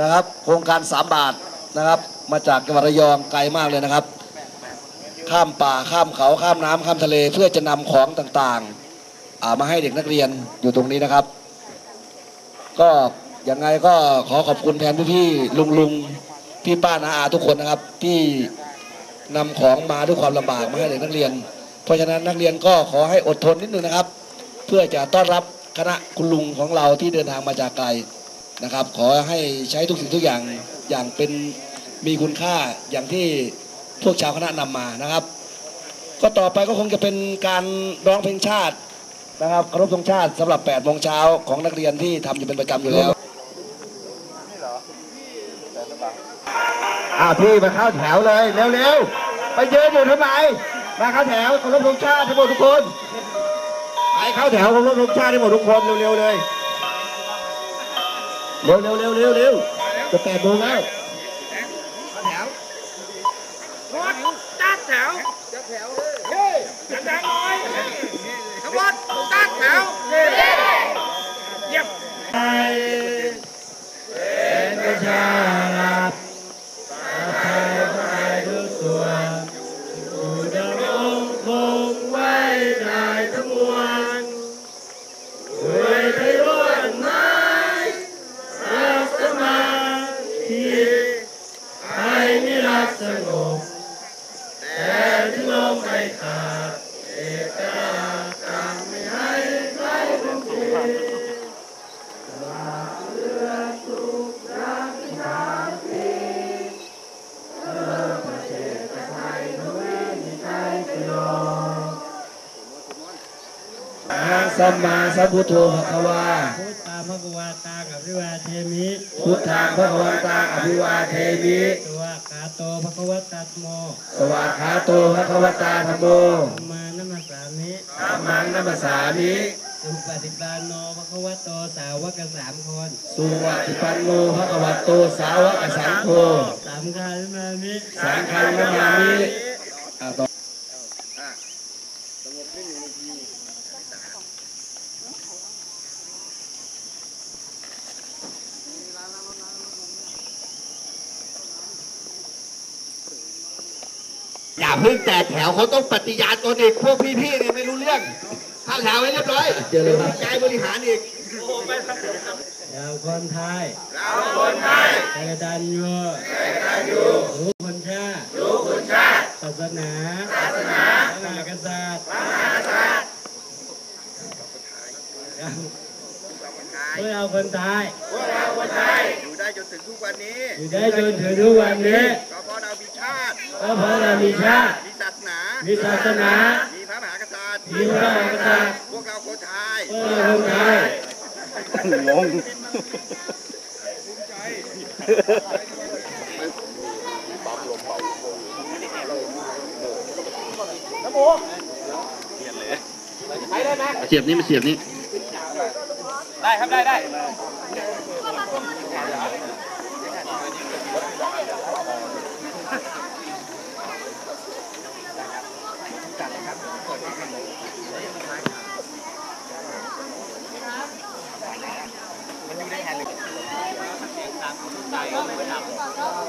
นะครับ โครงการ 3 บาทนะครับ มาจากจังหวัดระยองไกลมากเลยนะครับ ข้ามป่าข้ามเขาข้ามน้ำข้ามทะเลเพื่อจะนำของต่างๆามาให้เด็กนักเรียนอยู่ตรงนี้นะครับ ก็ยังไงก็ขอขอบคุณแทนพี่ๆลุงลุงๆพี่ป้านาอาทุกคนนะครับที่นำของมาด้วยความลำบากมาให้เด็กนักเรียน เพราะฉะนั้นนักเรียนก็ขอให้อดทนนิดนึงนะครับ เพื่อจะต้อนรับคณะคุณลุงของเราที่เดินทางมาจากไกล นะครับ ขอให้ใช้ทุกสิ่งทุกอย่างอย่างเป็นมีคุณค่าอย่างที่พวกชาวคณะนำมานะครับ ก็ต่อไปก็คงจะเป็นการร้องเพลงชาตินะครับเคารพธงชาติสำหรับ8โมงเช้าของนักเรียนที่ทำอยู่เป็นประจำอยู่แล้วอาพี่มาเข้าแถวเลยเร็วๆไปยืนอยู่ทำไมมาเข้าแถวเคารพธงชาติให้หมดทุกคนไปเข้าแถวเคารพธงชาติให้หมดทุกคนเร็วๆเลย เร็วๆเร็วเร็วเร็วจะแปดโมงแล้วรถตัดแถวจัดแถวเลยเฮ้ยดังๆหน่อยขบวนตัดแถวเฮ้ย เยี่ยมสัมมาสัมพุทโธภควาพุทธาภควาตังอภิวาเทมิพุทธังพระวันตังอภิวาเทมิตัว โตภควตัตโมสวากขาโตภควตาธรรมโมธัมมานัมสสามิธัมมังนัมสสามิสุปฏิปันโนภควโตสาวกสามคนสุวัติปันโนภควตโตสาวกสังโฆสามคามามิ สังฆังนามามิอ่าต่อ อย่า เพิ่งแตกแถวเขาต้องปฏิญาณตนอีกพวกพี่ๆเนี่ยไม่รู้เรื่องเข้าแถวไว้เรียบร้อยเจอเลยครับกายบริหารอีกเราคนไทยเราคนไทยใจกตัญญูใจกตัญญูรู้คุณชาติรู้คุณชาติศาสนาศาสนาพระมหากษัตริย์พระมหากษัตริย์พวกเราคนไทยพวกเราคนไทยอยู่ได้จนถึงทุกวันนี้ อยู่ได้จนถึงทุกวันนี้ พราะเรามีชาติมีศาสนา มีศาสนา มีพระมหากษัตริย์ มีพระมหากษัตริย์ พวกเราคนไทยพวกเราคนไทยเสียบนี้มาเสียบนี้ ได้ครับได้ได้ Hãy subscribe cho kênh không bỏ lỡ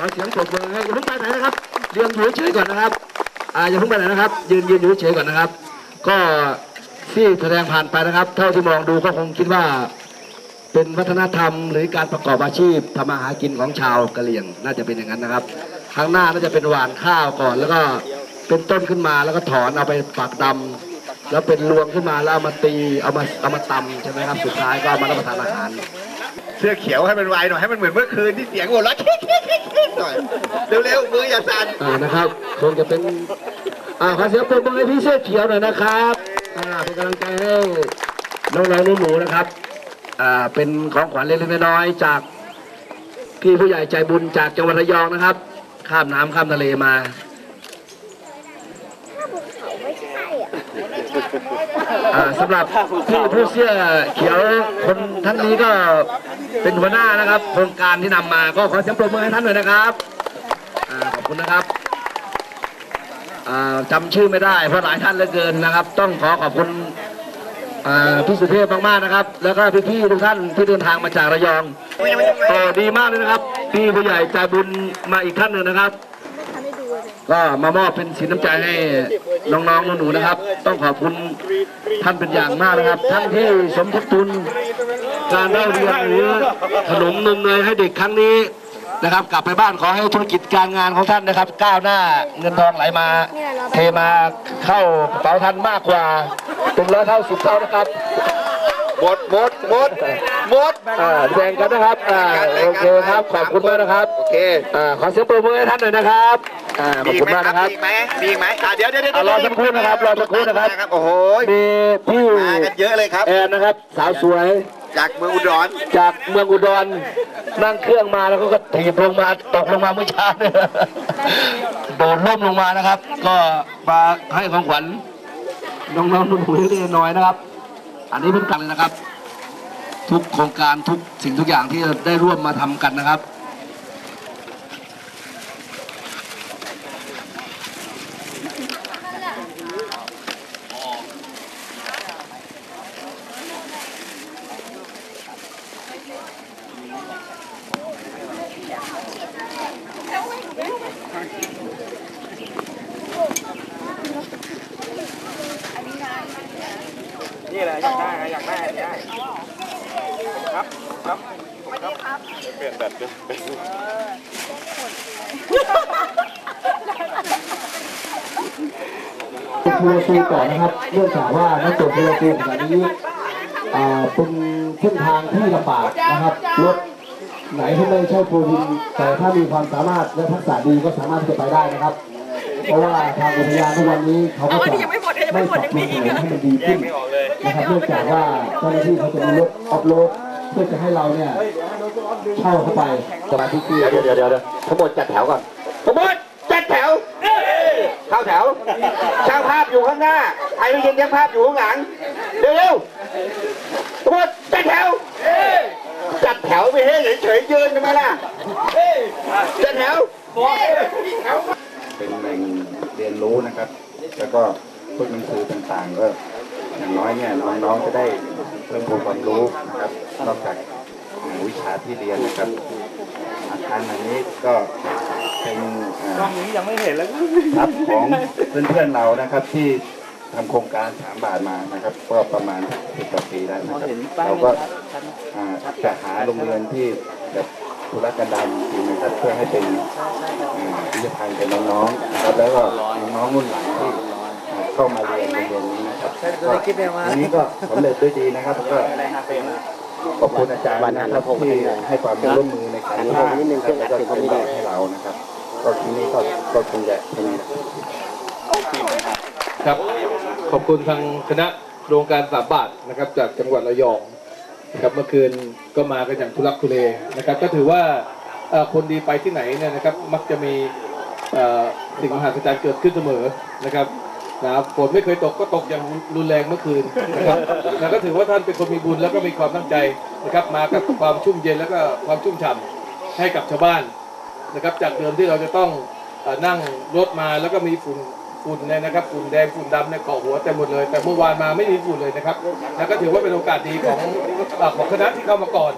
ขอเสียงปรบมือให้อย่าเพิ่งไปไหนนะครับเรียนอยู่เฉยก่อนนะครับอ่าอย่าเพิ่งไปไหนนะครับ ยืนยืนอยู่เฉยก่อนนะครับ ก็ที่แสดงผ่านไปนะครับ เท่าที่มองดูก็คงคิดว่า เป็นวัฒนธรรม หรือการประกอบอาชีพทำมาหากินของชาวกะเหรี่ยงน่าจะเป็นอย่างนั้นนะครับข้างหน้าน่าจะเป็นหวานข้าวก่อน แล้วก็เป็นต้นขึ้นมาแล้วก็ถอนเอาไปปักดำแล้วเป็นรวงขึ้นมาแล้วเอามาตีเอามาเอามาตำใช่ไหมครับสุดท้ายก็มารับประทานอาหาร เสื้อเขียวให้มันไวหน่อยให้มันเหมือนเมื่อคืนที่เสียงหัวเราะหน่อยเร็วๆมืออย่าสั่นอ่านะครับคงจะเป็นอ่าขอเสียงปรบมือให้พี่เสื้อเขียวหน่อยนะครับอ่าเป็นกำลังใจให้น้องๆหนูๆนะครับอ่าเป็นของขวัญเล็กๆน้อยๆจากพี่ผู้ใหญ่ใจบุญจากจังหวัดระยองนะครับ ข้ามน้ำข้ามทะเลมา อ่า สำหรับพี่ผู้เสื้อเขียวคนท่านนี้ก็เป็นหัวหน้านะครับโครงการที่นำมาก็ขอเสียงปรบมือให้ท่านหน่อยนะครับอขอบคุณนะครับจำชื่อไม่ได้เพราะหลายท่านเหลือเกินนะครับ ต้องขอขอบคุณพี่สุเทพมากๆนะครับ แล้วก็พี่ๆทุกท่านที่เดินทางมาจากระยองก็ดีมากเลยนะครับพี่ผู้ใหญ่ใจบุญมาอีกท่านหนึ่งนะครับ ก็มามอบเป็นสินน้ำใจให้น้องๆหนูๆนะครับ ต้องขอบคุณท่านเป็นอย่างมากนะครับ ท่านที่สมทบทุนการเล่าเรียนหรือขนมนมเนยให้เด็กครั้งนี้นะครับ กลับไปบ้านขอให้ธุรกิจการงานของท่านนะครับ ก้าวหน้าเงินทองไหลมา เทมาเข้ากระเป๋าท่านมากกว่าเป็นร้อยเท่าสิบเท่านะครับ หมดหมดหมดหมดอ่าแบ่งกันนะครับอ่าโอเคครับขอบคุณมากนะครับโอเคอ่าขอเสียงปรบมือให้ท่านหน่อยนะครับอ่าขอบคุณมากนะครับมีอีกไหมมีอีกไหมอะเดี๋ยวเดี๋ยวเดี๋ยวอะรอสักครู่นะครับรอสักครู่นะครับโอ้โหมีพี่มากันเยอะเลยครับแอนนะครับสาวสวยจากเมืองอุดร จากเมืองอุดรนั่งเครื่องมาแล้วก็ถีบลงมาตกลงมาเมื่อเช้าเนี่ยโดดล่มลงมานะครับ ก็มาให้ของขวัญน้องๆหนุ่มๆเล็กๆน้อยๆนะครับ อันนี้เป็นกันเลยนะครับ ทุกโครงการทุกสิ่งทุกอย่างที่ได้ร่วมมาทำกันนะครับ นี่แหละอยากได้อยากได้อยากได้ครับครับเปลี่ยนแบบเปลี่ยน ทุกทีก่อนนะครับเนื่องจากว่านักตรวจทุกทีขณะนี้อ่าเป็นเส้นทางที่ลำบากนะครับรถไหนที่ไม่ใช่โปรวินแต่ถ้ามีความสามารถและทักษะดีก็สามารถที่จะไปได้นะครับ เพราะว่าทางอุทยานทุกวันนี้เขาก็จะไม่ปรับปรุงให้มันดีขึ้นนะครับเนื่องจากว่าเจ้าหน้าที่เขาจะมีรถออฟโรดเพื่อจะให้เราเนี่ยเช่าเข้าไปสมาธิที่เดี๋ยวเดี๋ยวเดี๋ยวเดี๋ยวทั้งหมดจัดแถวก่อนทั้งหมดจัดแถว เข้าแถว ช่างภาพอยู่ข้างหน้า ใครไม่ยินช่างภาพอยู่ข้างหลัง เร็วๆทั้งหมดจัดแถว จัดแถวไม่ให้เฉยๆยืนทำไมล่ะจัดแถวเป็นแหล่งเรียนรู้นะครับ แล้วก็พวกหนังสือต่างๆก็อย่างน้อยเนี่ยน้องๆจะได้เพิ่มพูนความรู้นะครับนอกจากอ่าวิชาที่เรียนนะครับอาคารอันนี้ก็ เป็นกล้องนี้ยังไม่เห็นแล้วครับของเพื่อนๆเรานะครับที่ทำโครงการสามบาทมานะครับ ก็ประมาณสิบกว่าปีแล้วนะครับเราก็อ่าจะหาโรงเรียนที่แบบธุรกันดารจริงๆนะครับเพื่อให้เป็นอ่าพิพิธภัณฑ์กับน้องๆนะครับแล้วก็น้องๆรุ่นหลังที่อ่าเข้ามาเรียนโรงเรียนนี้นะครับก็อันนี้ก็สำเร็จด้วยดีนะครับแล้วก็ขอบคุณอาจารย์นะครับที่ให้ความร่วมมือในการสร้างนะครับแล้วก็เชิญแบบให้เรานะครับ ก็ทีนี้ก็ก็คงจะเป็นครับ ขอบคุณทางคณะโครงการสามบาทนะครับ จากจังหวัดระยองนะครับเมื่อคืนก็มากันอย่างทุลักทุเลนะครับ ก็ถือว่าคนดีไปที่ไหนเนี่ยนะครับ มักจะมีสิ่งมหัศจรรย์เกิดขึ้นเสมอนะครับนะฝนไม่เคยตกก็ตกอย่างรุนแรงเมื่อคืนนะครับแล้วก็ถือว่าท่านเป็นคนมีบุญแล้วก็มีความตั้งใจนะครับ มากับความชุ่มเย็นแล้วก็ความชุ่มฉ่ำให้กับชาวบ้าน นะครับจากเดิมที่เราจะต้องอนั่งรถมาแล้วก็มีฝุ่นฝุ่นเนี่ยนะครับฝุ่นแดงฝุ่นดำเนี่ยเกาะหัวเต็มหมดเลย แต่เมื่อวานมาไม่มีฝุ่นเลยนะครับ แล้วก็ถือว่าเป็นโอกาสดีของอของคณะที่เข้ามาก่อน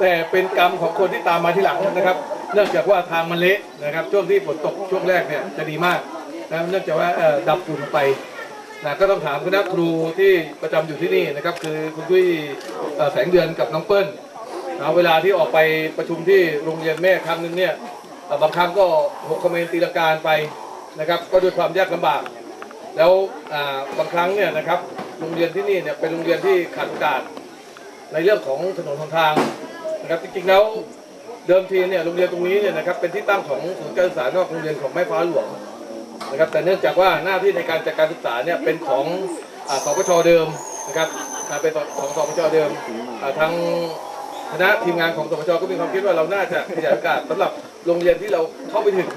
แต่เป็นกรรมของคนที่ตามมาทีหลังนะครับ เนื่องจากว่าทางมันเละนะครับช่วงที่ฝนตกช่วงแรกเนี่ยจะดีมากนะเนื่องจากว่าดับฝุ่นไปนะก็ต้องถามคณะครูที่ประจำอยู่ที่นี่นะครับคือคุณตุ้ยเอ่แสงเดือนกับน้องเปิ้ลเวลาที่ออกไปประชุมที่โรงเรียนแม่ครั้งหนึงเนี่ย บางครั้งก็หกคอมเมนตีลการไปนะครับ ก็ด้วยความยากลำบาก แล้วบางครั้งเนี่ยนะครับโรงเรียนที่นี่เนี่ยเป็นโรงเรียนที่ขาดโอกาสในเรื่องของถนนหนทางนะครับจริงๆแล้วเดิมทีเนี่ยโรงเรียนตรงนี้เนี่ยนะครับเป็นที่ตั้งของศูนย์การศึกษานอกโรงเรียนของแม่ฟ้าหลวงนะครับ แต่เนื่องจากว่าหน้าที่ในการจัดการศึกษาเนี่ยเป็นของสปชเดิมนะครับเป็นของสปชเดิมอ่าทาง คณะทีมงานของสปชก็มีความคิดว่าเราน่าจะขยายโอกาสสำหรับโรงเรียนที่เราเข้าไปถึง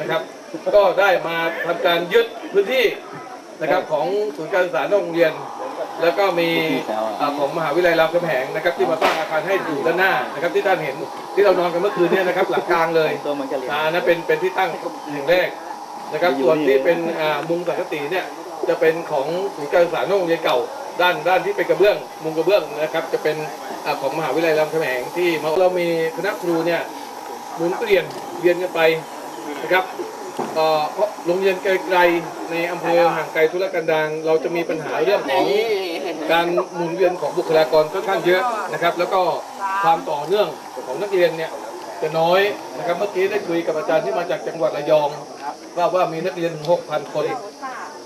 นะครับ ก็ได้มาทำการยึดพื้นที่นะครับของศูนย์การศึกษานอกโรงเรียน แล้วก็มีอ่าของมหาวิทยาลัยรามคำแหงนะครับ ที่มาสร้างอาคารให้อยู่ด้านหน้านะครับ ที่ท่านเห็นที่เรานอนกันเมื่อคืนเนี่ยนะครับหลังกลางเลยอ่านั่นเป็นเป็นที่ตั้งแห่งแรกนะครับ ส่วนที่เป็นอ่ามุงสังกะสีเนี่ยจะเป็นของศูนย์การศึกษานอกโรงเรียนเก่า ด้านด้านที่เป็นกระเบื้องมุงกระเบื้องนะครับ จะเป็นอของมหาวิทยาลัยรามคำแหงที่มาเรามีคณะครูเนี่ยหมุนเปลี่ยนเวียนกันไปนะครับเพราะโรงเรียนไกลๆในอำเภอห่างไกลธุรกันดารเราจะมีปัญหาเรื่องของการหมุนเวียนของบุคลากรค่อนข้างเยอะนะครับ แล้วก็ความต่อเนื่องของนักเรียนเนี่ยจะน้อยนะครับเมื่อกี้ได้คุยกับอาจารย์ที่มาจากจังหวัดระยอง ว่าว่ามีนักเรียน 6,000 คน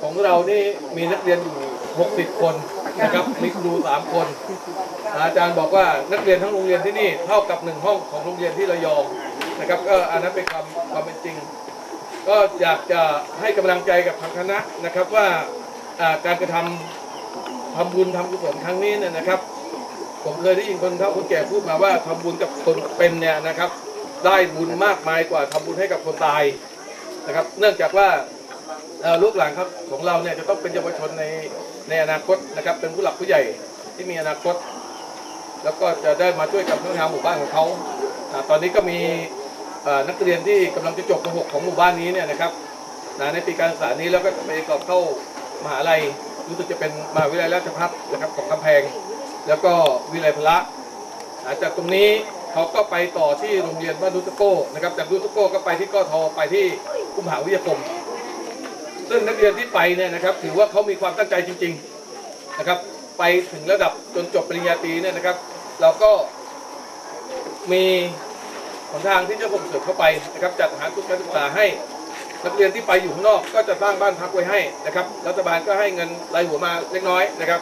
ของเรานี่มีนักเรียนอยู่ 60 คนนะครับมีครู3 คน อาจารย์บอกว่านักเรียนทั้งโรงเรียนที่นี่เท่ากับหนึ่งห้องของโรงเรียนที่ระยองนะครับก็อันนั้นเป็นความความเป็นจริง ก็อยากจะให้กำลังใจกับทางคณะนะครับว่าการกระทำทำบุญทำกุศลครั้งนี้เนี่ยนะครับ ผมเคยได้ยินคนเฒ่าคนแก่พูดมาว่าทำบุญกับคนเป็นเนี่ยนะครับ ได้บุญมากมายกว่าทำบุญให้กับคนตายนะครับ เนื่องจากว่าลูกหลานครับของเราเนี่ยจะต้องเป็นเยาวชนใน ในอนาคตนะครับ เป็นผู้หลักผู้ใหญ่ที่มีอนาคต แล้วก็จะได้มาช่วยกับพัฒนาหมู่บ้านของเขาอตอนนี้ก็มีนักเรียนที่กำลังจะจบม .6 ของหมู่บ้านนี้เนี่ยนะครับในปีการศึกษานี้แล้วก็จะไปสอบเข้ามหาลัยรู้สึกจะเป็นมหาวิทยาลัยราชภัฏนะครับของกำแพง แล้วก็วิทยาลัยพละลังจากตรงนี้เขาก็ไปต่อที่โรงเรียนบ้านดุสโก้นะครับจากดุสโก้ก็ไปที่กทไปที่กุมหาวิทยาคม ซึ่งนักเรียนที่ไปเนี่ยนะครับถือว่าเขามีความตั้งใจจริงๆนะครับ ไปถึงระดับจนจบปริญญาตรีเนี่ยนะครับ เราก็มีหนทางที่จะส่งเสริมเข้าไปนะครับ จัดหาทุนการศึกษาให้นักเรียนที่ไปอยู่ข้างนอกก็จะสร้างบ้านพักไว้ให้นะครับ รัฐบาลก็ให้เงินรายหัวมาเล็กน้อยนะครับ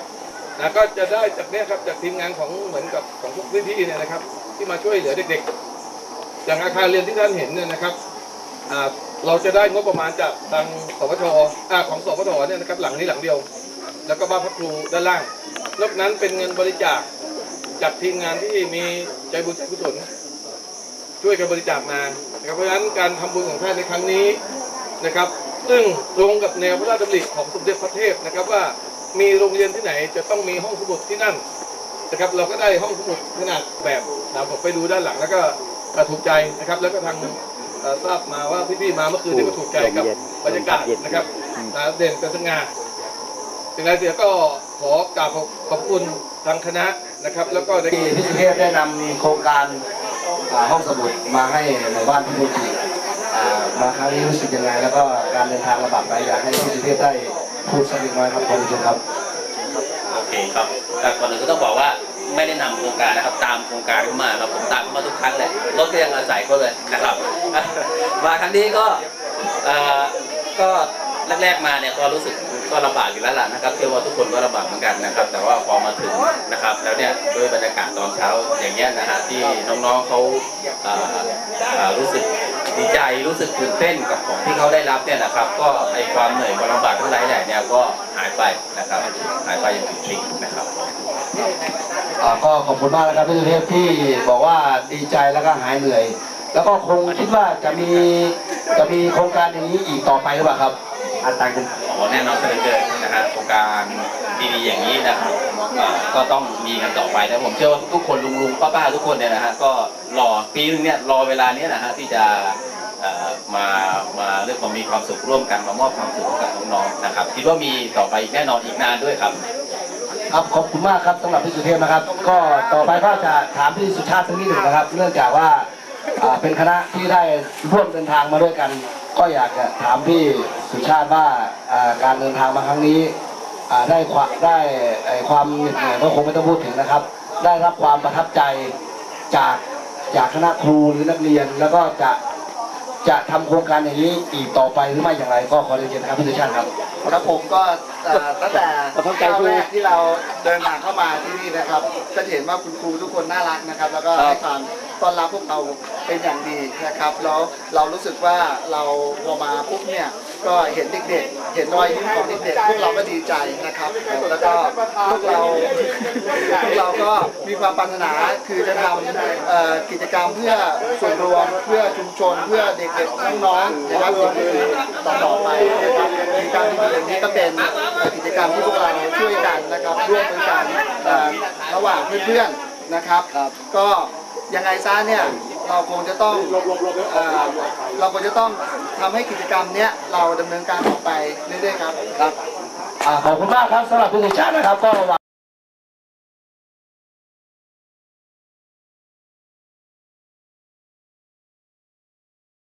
นะก็จะได้จากเนี้ยครับจากทีมงานของเหมือนกับของทุกพื้นที่เนี่ยนะครับ ที่มาช่วยเหลือเด็กๆอย่างอาคารเรียนที่ท่านเห็นเนี่ยนะครับอ่า เราจะได้งบประมาณจากทางสปชอ่าของสปทเนี่ยนะครับหลังนี้หลังเดียว แล้วก็บ้านพักครูด้านล่าง นอกนั้นเป็นเงินบริจาคจากทีมงานที่มีใจบุญใจกุศลช่วยกันบริจาคมานะครับเพราะฉะนั้นการทำบุญของท่านในครั้งนี้นะครับ ซึ่งตรงกับแนวพระราชดำริของสมเด็จพระเทพนะครับว่ามีโรงเรียนที่ไหนจะต้องมีห้องสมุดที่นั่นนะครับเราก็ได้ห้องสมุดขนาดแบบนะผมไปดูด้านหลังแล้วก็ถูกใจนะครับ แล้วก็ทาง ทราบมาว่าพี่ๆมาเมื่อคืนนี้ก็ถูกใจกับบรรยากาศนะครับนะเด่นเป็นสง่าถึงไรเสียก็ขอกราบขอบคุณทางคณะนะครับ แล้วก็ได้ที่ที่สุเทพได้นำโครงการอ่าห้องสมุดมาให้หมู่บ้านพิบูลจิอ่ามาครั้งนี้รู้สึกยังไง แล้วก็การเดินทางลำบากไหมอยากให้พี่สุเทพได้พูดสักเล็กน้อยครับขอบคุณครับโอเคครับแต่ก่อนอื่นก็ต้องบอกว่า ไม่ได้นำโครงการนะครับ ตามโครงการเข้ามาครับผมตามเข้ามาทุกครั้งเลยรถก็ยังอาศัยเขาเลยนะครับมาครั้งนี้ก็ก็แรกๆมาเนี่ยก็รู้สึกก็ลำบากอยู่แล้วล่ะนะครับเชื่อว่าทุกคนก็ลำบากเหมือนกันนะครับ แต่ว่าพอมาถึงนะครับ แล้วเนี่ยด้วยบรรยากาศตอนเช้าอย่างเงี้ยนะฮะที่น้องๆเขาอ่อเอ่อรู้สึกดีใจรู้สึกตื่นเต้นกับของที่เขาได้รับเนี่ยนะครับ ก็ไอความเหนื่อยความลำบากทั้งหลายเนี่ยก็หายไปนะครับหายไปอย่างปลิดๆนะครับ ก็ขอบคุณมากนะครับพี่สุเทพที่บอกว่าดีใจแล้วก็หายเหนื่อย แล้วก็คงคิดว่าจะมีจะมีโครงการอย่างนี้อีกต่อไปหรือเปล่าครับอาจารย์คุณโอ้แน่นอนเสนอเกินนะฮะโครงการดีๆอย่างนี้นะครับก็ต้องมีกันต่อไปนะผมเชื่อว่าทุกคนลุงลุงป้าป้าๆทุกคนเนี่ยนะฮะก็รอปีนึงเนี่ยรอเวลาเนี้ยนะฮะที่จะมามาเรื่องของมีความสุขร่วมกันมามอบความสุขให้กับน้องๆนะครับคิดว่ามีต่อไปแน่นอนอีกนานด้วยครับ ครับขอบคุณมากครับสำหรับพี่สุเทพนะครับ ก็ต่อไปก็จะถามพี่สุชาติสักนิดหนึ่งนะครับ เนื่องจากว่าอ่าเป็นคณะที่ได้ร่วมเดินทางมาด้วยกัน ก็อยากจะถามพี่สุชาติว่าอ่าการเดินทางมาครั้งนี้อ่าได้ความได้ไอ้ความเหน็ดเหนื่อยก็คงไม่ต้องพูดถึงนะครับ ได้รับความประทับใจจากจากคณะครูหรือนักเรียนแล้วก็จะ จะทำโครงการอย่างนี้อีกต่อไปหรือไม่อย่างไรก็ขอเรียนเชิญนะครับพี่สุชาติครับครับผมก็ตั้งแต่ก้าวแรกที่เราเดินทางเข้ามาที่นี่นะครับจะเห็นว่าคุณครูทุกคนน่ารักนะครับ แล้วก็ให้ความต้อนรับพวกเราเป็นอย่างดีนะครับแล้วเรารู้สึกว่าเราพอมาปุ๊บเนี่ย ก็เห็นเด็กๆ เห็นรอยยิ้มของเด็กๆ พวกเราก็ดีใจนะครับ แล้วก็พวกเราพวกเราก็มีความปรารถนาคือจะทำกิจกรรมเพื่อส่วนรวมเพื่อชุมชนเพื่อเด็กๆน้องๆนะครับอย่งต่อไปนะครับกิจกรรมที่ดีอย่างนี้ก็เป็นกิจกรรมที่พวกเราช่วยกันนะครับร่วมมือกันระหว่างเพื่อนๆนะครับ ก็ยังไงซะเนี่ยเราคงจะต้องเอ่อเราคงจะต้อง ทำให้กิจกรรมเนี้ยเราดำเนินการต่อไปเรื่อยๆครับ ครับ อ่าขอบคุณมากครับสำหรับคุณสุชาตินะครับก็หวัง